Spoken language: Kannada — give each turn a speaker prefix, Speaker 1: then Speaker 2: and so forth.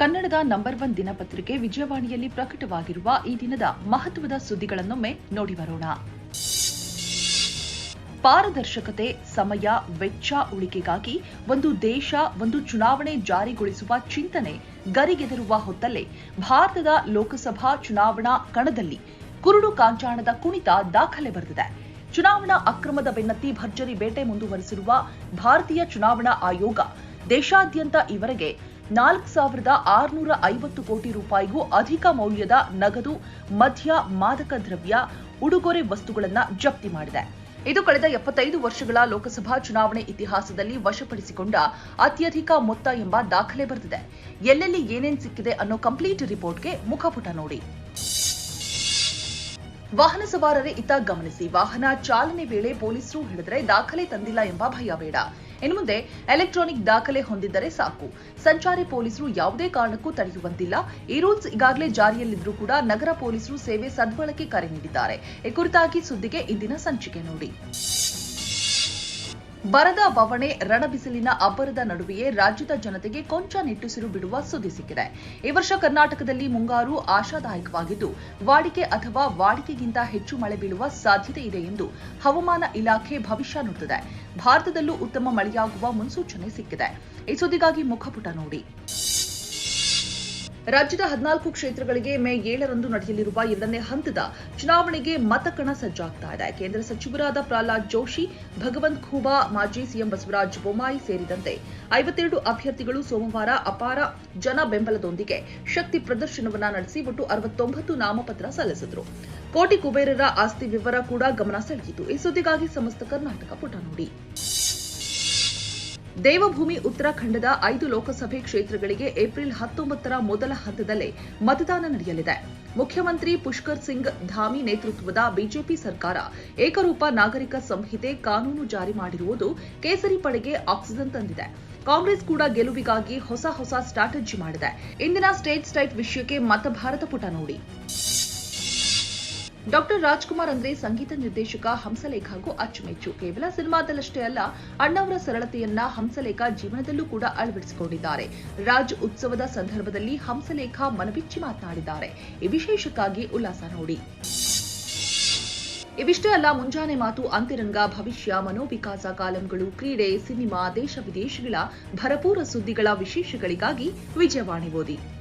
Speaker 1: ಕನ್ನಡದ ನಂಬರ್ ಒನ್ ದಿನಪತ್ರಿಕೆ ವಿಜಯವಾಣಿಯಲ್ಲಿ ಪ್ರಕಟವಾಗಿರುವ ಈ ದಿನದ ಮಹತ್ವದ ಸುದ್ದಿಗಳನ್ನೊಮ್ಮೆ ನೋಡಿ ಬರೋಣ. ಪಾರದರ್ಶಕತೆ, ಸಮಯ, ವೆಚ್ಚ ಉಳಿಕೆಗಾಗಿ ಒಂದು ದೇಶ, ಒಂದು ಚುನಾವಣೆ ಜಾರಿಗೊಳಿಸುವ ಚಿಂತನೆ ಗರಿಗೆದರುವ ಹೊತ್ತಲ್ಲೇ ಭಾರತದ ಲೋಕಸಭಾ ಚುನಾವಣಾ ಕಣದಲ್ಲಿ ಕುರುಡು ಕಾಂಚಾಣದ ಕುಣಿತ ದಾಖಲೆ ಬರೆದಿದೆ. ಚುನಾವಣಾ ಅಕ್ರಮದ ಬೆನ್ನತ್ತಿ ಭರ್ಜರಿ ಬೇಟೆ ಮುಂದುವರೆಸಿರುವ ಭಾರತೀಯ ಚುನಾವಣಾ ಆಯೋಗ ದೇಶಾದ್ಯಂತ ಇವರೆಗೆ ನಾಲ್ಕು ಸಾವಿರದ ಆರುನೂರ ಐವತ್ತು ಕೋಟಿ ರೂಪಾಯಿಗೂ ಅಧಿಕ ಮೌಲ್ಯದ ನಗದು, ಮದ್ಯ, ಮಾದಕ ದ್ರವ್ಯ, ಉಡುಗೊರೆ ವಸ್ತುಗಳನ್ನು ಜಪ್ತಿ ಮಾಡಿದೆ. ಇದು ಕಳೆದ ಎಪ್ಪತ್ತೈದು ವರ್ಷಗಳ ಲೋಕಸಭಾ ಚುನಾವಣೆ ಇತಿಹಾಸದಲ್ಲಿ ವಶಪಡಿಸಿಕೊಂಡ ಅತ್ಯಧಿಕ ಮೊತ್ತ ಎಂಬ ದಾಖಲೆ ಬರೆದಿದೆ. ಎಲ್ಲೆಲ್ಲಿ ಏನೇನು ಸಿಕ್ಕಿದೆ ಅನ್ನೋ ಕಂಪ್ಲೀಟ್ ರಿಪೋರ್ಟ್ಗೆ ಮುಖಪುಟ ನೋಡಿ. ವಾಹನ ಸವಾರರೇ ಇತ್ತ ಗಮನಿಸಿ. ವಾಹನ ಚಾಲನೆ ವೇಳೆ ಪೊಲೀಸರು ಹಿಡಿದರೆ ದಾಖಲೆ ತಂದಿಲ್ಲ ಎಂಬ ಭಯ ಬೇಡ. ಇನ್ನು ಮುಂದೆ ಎಲೆಕ್ಟ್ರಾನಿಕ್ ದಾಖಲೆ ಹೊಂದಿದ್ದರೆ ಸಾಕು. ಸಂಚಾರಿ ಪೊಲೀಸರು ಯಾವುದೇ ಕಾರಣಕ್ಕೂ ತಡೆಯುವಂತಿಲ್ಲ. ಈ ರೂಲ್ಸ್ ಈಗಾಗಲೇ ಜಾರಿಯಲ್ಲಿದ್ದರೂ ಕೂಡ ನಗರ ಪೊಲೀಸರು ಸೇವೆ ಸದ್ಬಳಕೆ ಕರೆ ನೀಡಿದ್ದಾರೆ. ಈ ಕುರಿತಾಗಿ ಸುದ್ದಿಗೆ ಇಂದಿನ ಸಂಚಿಕೆ ನೋಡಿ. ಬರದ ಬವಣೆ, ರಣಬಿಸಿಲಿನ ಅಬ್ಬರದ ನಡುವೆಯೇ ರಾಜ್ಯದ ಜನತೆಗೆ ಕೊಂಚ ನಿಟ್ಟುಸಿರು ಬಿಡುವ ಸುದ್ದಿ ಸಿಕ್ಕಿದೆ. ಈ ವರ್ಷ ಕರ್ನಾಟಕದಲ್ಲಿ ಮುಂಗಾರು ಆಶಾದಾಯಕವಾಗಿದ್ದು, ವಾಡಿಕೆ ಅಥವಾ ವಾಡಿಕೆಗಿಂತ ಹೆಚ್ಚು ಮಳೆ ಬೀಳುವ ಸಾಧ್ಯತೆ ಇದೆ ಎಂದು ಹವಾಮಾನ ಇಲಾಖೆ ಭವಿಷ್ಯ ನುಡಿದಿದೆ ಭಾರತದಲ್ಲೂ ಉತ್ತಮ ಮಳೆಯಾಗುವ ಮುನ್ಸೂಚನೆ ಸಿಕ್ಕಿದೆ. ಈ ಸುದ್ದಿಗಾಗಿ ಮುಖಪುಟ ನೋಡಿ. ರಾಜ್ಯದ ಹದಿನಾಲ್ಕು ಕ್ಷೇತ್ರಗಳಿಗೆ ಮೇ ಏಳರಂದು ನಡೆಯಲಿರುವ ಎರಡನೇ ಹಂತದ ಚುನಾವಣೆಗೆ ಮತಕಣ ಸಜ್ಜಾಗ್ತಾ ಇದೆ. ಕೇಂದ್ರ ಸಚಿವರಾದ ಪ್ರಹ್ಲಾದ್ ಜೋಶಿ, ಭಗವಂತ್ ಖೂಬಾ, ಮಾಜಿ ಸಿಎಂ ಬಸವರಾಜ್ ಬೊಮ್ಮಾಯಿ ಸೇರಿದಂತೆ ಐವತ್ತೆರಡು ಅಭ್ಯರ್ಥಿಗಳು ಸೋಮವಾರ ಅಪಾರ ಜನ ಬೆಂಬಲದೊಂದಿಗೆ ಶಕ್ತಿ ಪ್ರದರ್ಶನವನ್ನ ನಡೆಸಿ ಒಟ್ಟು ಅರವತ್ತೊಂಬತ್ತು ನಾಮಪತ್ರ ಸಲ್ಲಿಸಿದ್ರು. ಕೋಟಿ ಕುಬೇರರ ಆಸ್ತಿ ವಿವರ ಕೂಡ ಗಮನ ಸೆಳೆಯಿತು ಈ ಸುದ್ದಿಗಾಗಿ ಸಮಸ್ತ ಕರ್ನಾಟಕ ಪುಟ ನೋಡಿ. ದೇವಭೂಮಿ ಉತ್ತರಾಖಂಡದ ಐದು ಲೋಕಸಭೆ ಕ್ಷೇತ್ರಗಳಿಗೆ ಏಪ್ರಿಲ್ ಹತ್ತೊಂಬತ್ತರ ಮೊದಲ ಹಂತದಲ್ಲೇ ಮತದಾನ ನಡೆಯಲಿದೆ. ಮುಖ್ಯಮಂತ್ರಿ ಪುಷ್ಕರ್ ಸಿಂಗ್ ಧಾಮಿ ನೇತೃತ್ವದ ಬಿಜೆಪಿ ಸರ್ಕಾರ ಏಕರೂಪ ನಾಗರಿಕ ಸಂಹಿತೆ ಕಾನೂನು ಜಾರಿ ಮಾಡಿರುವುದು ಕೇಸರಿ ಪಡೆಗೆ ಆಕ್ಸಿಜನ್ ತಂದಿದೆ. ಕಾಂಗ್ರೆಸ್ ಕೂಡ ಗೆಲುವಿಗಾಗಿ ಹೊಸ ಹೊಸ ಸ್ಟ್ರಾಟಜಿ ಮಾಡಿದೆ. ಇಂದಿನ ಸ್ಟೇಟ್ ಸ್ಟೈಟ್ ವಿಷಯಕ್ಕೆ ಮತ ಭಾರತ ಪುಟ ನೋಡಿ. ಡಾಕ್ಟರ್ ರಾಜ್ಕುಮಾರ್ ಅಂದ್ರೆ ಸಂಗೀತ ನಿರ್ದೇಶಕ ಹಂಸಲೇಖ ಹಾಗೂ ಅಚ್ಚುಮೆಚ್ಚು. ಕೇವಲ ಸಿನಿಮಾದಲ್ಲಷ್ಟೇ ಅಲ್ಲ, ಅಣ್ಣವರ ಸರಳತೆಯನ್ನ ಹಂಸಲೇಖ ಜೀವನದಲ್ಲೂ ಕೂಡ ಅಳವಡಿಸಿಕೊಂಡಿದ್ದಾರೆ. ರಾಜ್ ಉತ್ಸವದ ಸಂದರ್ಭದಲ್ಲಿ ಹಂಸಲೇಖ ಮನಬಿಚ್ಚಿ ಮಾತನಾಡಿದ್ದಾರೆ. ಈ ವಿಶೇಷಕ್ಕಾಗಿ ಉಲ್ಲಾಸ ನೋಡಿ. ಇವಿಷ್ಟೇ ಅಲ್ಲ, ಮುಂಜಾನೆ ಮಾತು ಅಂತಿರಂಗ, ಭವಿಷ್ಯ, ಮನೋವಿಕಾಸ ಕಾಲಂಗಳು, ಕ್ರೀಡೆ, ಸಿನಿಮಾ, ದೇಶ ವಿದೇಶಗಳ ಭರಪೂರ ಸುದ್ದಿಗಳ ವಿಶೇಷಗಳಿಗಾಗಿ ವಿಜಯವಾಣಿ ಓದಿ.